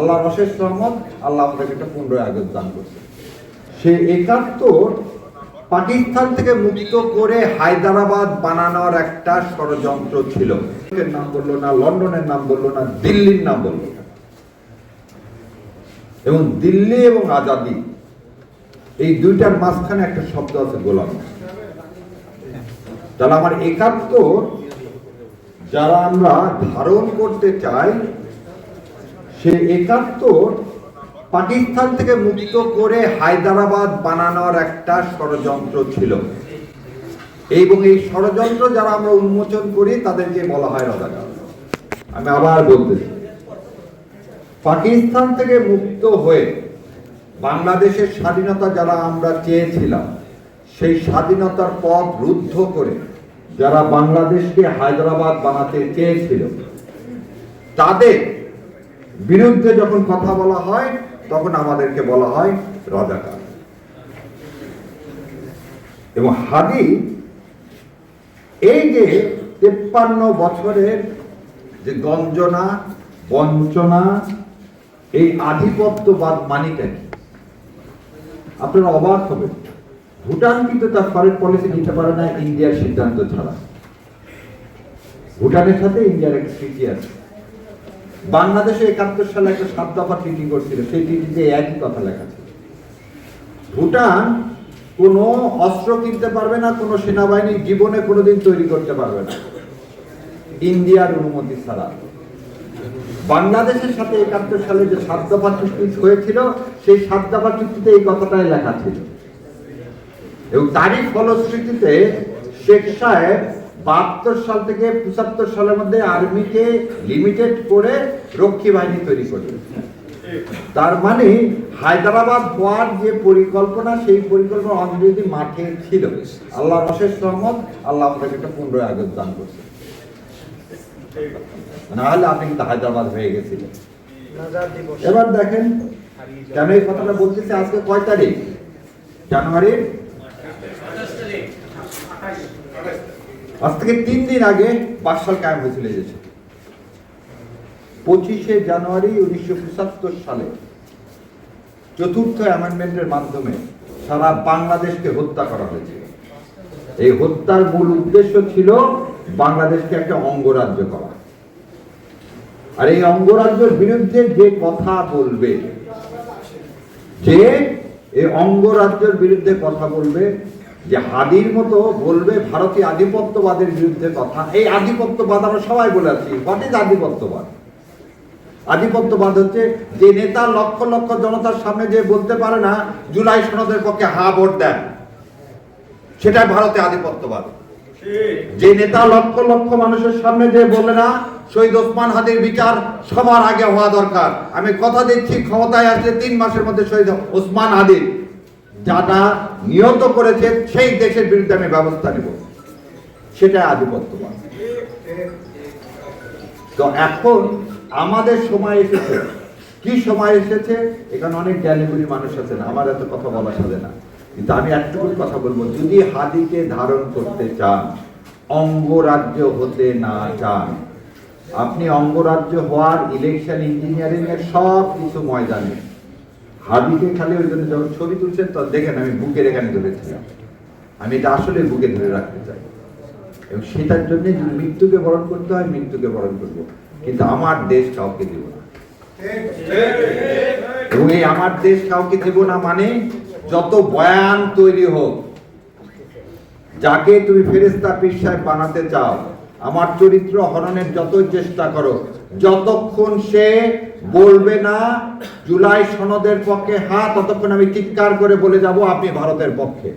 আল্লাহর অশেষ রহমত, আল্লাহ আমাদেরকে একটা পনেরোই আগস্ট দান করছে। সে একাত্তর পাকিস্তান থেকে মুক্ত করে হায়দ্রাবাদ বানানোর একটা ষড়যন্ত্র ছিল। নাম বলল না, লন্ডনের নাম বলল না, দিল্লির নাম বলল না। এবং দিল্লি এবং আজাদি, এই দুইটার মাঝখানে একটা শব্দ আছে গোলাম। তাহলে আমার একাত্তর, যারা আমরা ধারণ করতে চাই সে একাত্তর পাকিস্তান থেকে মুক্ত করে হায়দ্রাবাদ বানানোর একটা ষড়যন্ত্র ছিল। এবং এই ষড়যন্ত্র যারা আমরা উন্মোচন করি, তাদেরকে বলা হয় রাজাকার। আমি আবার বলতেছি, পাকিস্তান থেকে মুক্ত হয়ে বাংলাদেশের স্বাধীনতা যারা আমরা চেয়েছিলাম, সেই স্বাধীনতার পথ রুদ্ধ করে যারা বাংলাদেশকে হায়দ্রাবাদ বানাতে চেয়েছিল, তাদের বিরুদ্ধে যখন কথা বলা হয়, তখন আমাদেরকে বলা হয় রাজাকার। এবং হাদি এই যে তেপ্পান্ন বছরের যে গঞ্জনা, বঞ্চনা, এই আধিপত্যবাদ মানিটা কি? আপনারা অবাক হবেন। ভুটান কিন্তু তার ফরেন পলিসি নিতে পারে না, ইন্ডিয়ার সিদ্ধান্ত ছাড়া। ভুটানের সাথে ইন্ডিয়ার একটা ট্রিটি আছে। বাংলাদেশে একাত্তর সালে একটা সাত দফা ট্রিটি করছিল, সেই ট্রিটিতে একই কথা লেখা ছিল। ভুটান কোনো অস্ত্র কিনতে পারবে না, কোনো সেনাবাহিনী জীবনে কোনোদিন তৈরি করতে পারবে না। ইন্ডিয়ার অনুমতি ছাড়া। বাংলাদেশের সাথে একাত্তর সালে যে সাত দফা চুক্তি হয়েছিল, সেই সাত দফা চুক্তিতে এই কথাটাই লেখা ছিল। এবং তারই ফলশ্রুতিতে শেখ সাহেব বাহাত্তর সাল থেকে পঁচাত্তর সালের মধ্যে আর্মিকে লিমিটেড করে রক্ষী বাহিনী তৈরি করবে তার মানে হায়দ্রাবাদ হওয়ার যে পরিকল্পনা, সেই পরিকল্পনা অলরেডি মাঠে ছিল। আল্লাহ অশেষ রহমত, আল্লাহ আমাদেরকে একটা পনেরোই আগস্ট দান করছে। না হলে আপনি কিন্তু হায়দ্রাবাদ হয়ে গেছিলেন। এবার দেখেন, কেন এই কথাটা বলতেছি আজকে কয় তারিখ? জানুয়ারির আজ থেকে তিন দিন আগে বাকশাল কায়েম হয়েছিল এই দেশে পঁচিশে জানুয়ারি উনিশশো পঁচাত্তর সালে চতুর্থ অ্যামেন্ডমেন্টের মাধ্যমে সারা বাংলাদেশকে হত্যা করা হয়েছে। এই হত্যার মূল উদ্দেশ্য ছিল বাংলাদেশকে একটা অঙ্গরাজ্য করা। আর এই অঙ্গরাজ্যের বিরুদ্ধে যে কথা বলবে, যে এই অঙ্গরাজ্যের বিরুদ্ধে কথা বলবে যে হাদির মতো বলবে ভারতীয় আধিপত্যবাদের বিরুদ্ধে কথা। এই আধিপত্যবাদ আমরা সবাই বলে আছি হোয়াট ইজ আধিপত্যবাদ? আধিপত্যবাদ হচ্ছে যে নেতা লক্ষ লক্ষ জনতার সামনে যে বলতে পারে না, জুলাই সনদের পক্ষে হা ভোট দেন। সেটাই ভারতে আধিপত্যবাদ। যে নেতা লক্ষ লক্ষ মানুষের সামনে যে বলে না, শহীদ ওসমান হাদির বিচার সবার আগে হওয়া দরকার। আমি কথা দিচ্ছি, ক্ষমতায় আসলে তিন মাসের মধ্যে শহীদ ওসমান হাদির। যারা নিহত করেছে, সেই দেশের বিরুদ্ধে আমি ব্যবস্থা নেব। সেটা আধিপত্যবাদ তো এখন আমাদের সময় এসেছে। কি সময় এসেছে? এখানে অনেক জ্ঞানীগুলি মানুষ আছে না আমার এত কথা বলা সাজে না। কিন্তু আমি একটুকু কথা বলব, যদি হাদিকে ধারণ করতে চান, অঙ্গরাজ্য হতে না চান, আপনি অঙ্গরাজ্য হওয়ার ইলেকশন ইঞ্জিনিয়ারিং এর সব কিছু ময়দানে হাদিকে খালি ওই জন্য যখন ছবি তুলছেন, তো দেখেন আমি বুকের এখানে ধরেছিলাম আমি এটা আসলে বুকে ধরে রাখতে চাই। এবং সেটার জন্য যদি মৃত্যুকে বরণ করতে হয়, মৃত্যুকে বরণ করব। কিন্তু আমার দেশ কাউকে দেব না। এবং এই আমার দেশ কাউকে দেব না মানে যত বয়ান তৈরি হোক, যাকে তুমি ফেরেস্তা সাহেব বানাতে চাও, আমার চরিত্র হরণের যত চেষ্টা করো যতক্ষণ সে বলবে না, জুলাই সনদের পক্ষে হ্যাঁ ততক্ষণ আমি চিৎকার করে বলে যাব, আপনি ভারতের পক্ষে।